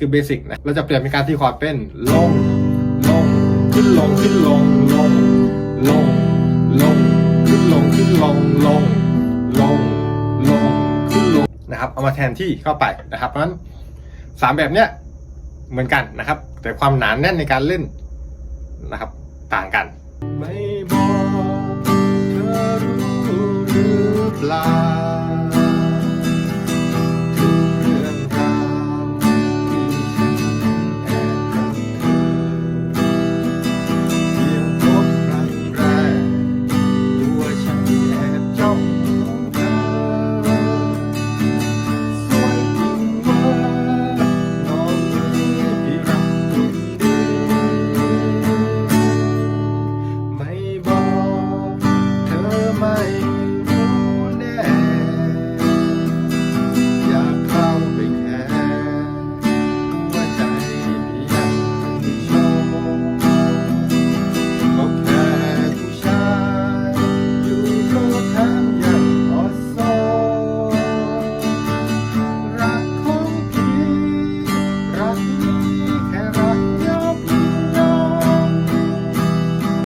คือเบสิกนะ เราจะเปลี่ยนเป็นการตีคอร์ดเป็นลง ลง ขึ้นลง ขึ้นลง ลง ลง ลง ขึ้นลง ขึ้นลง ลง ลง ลง ขึ้นลงนะครับ เอามาแทนที่เข้าไปนะครับ เพราะฉะนั้นสามแบบเนี้ยเหมือนกันนะครับ แต่ความหนานแน่นในการเล่นนะครับ ต่างกันไม่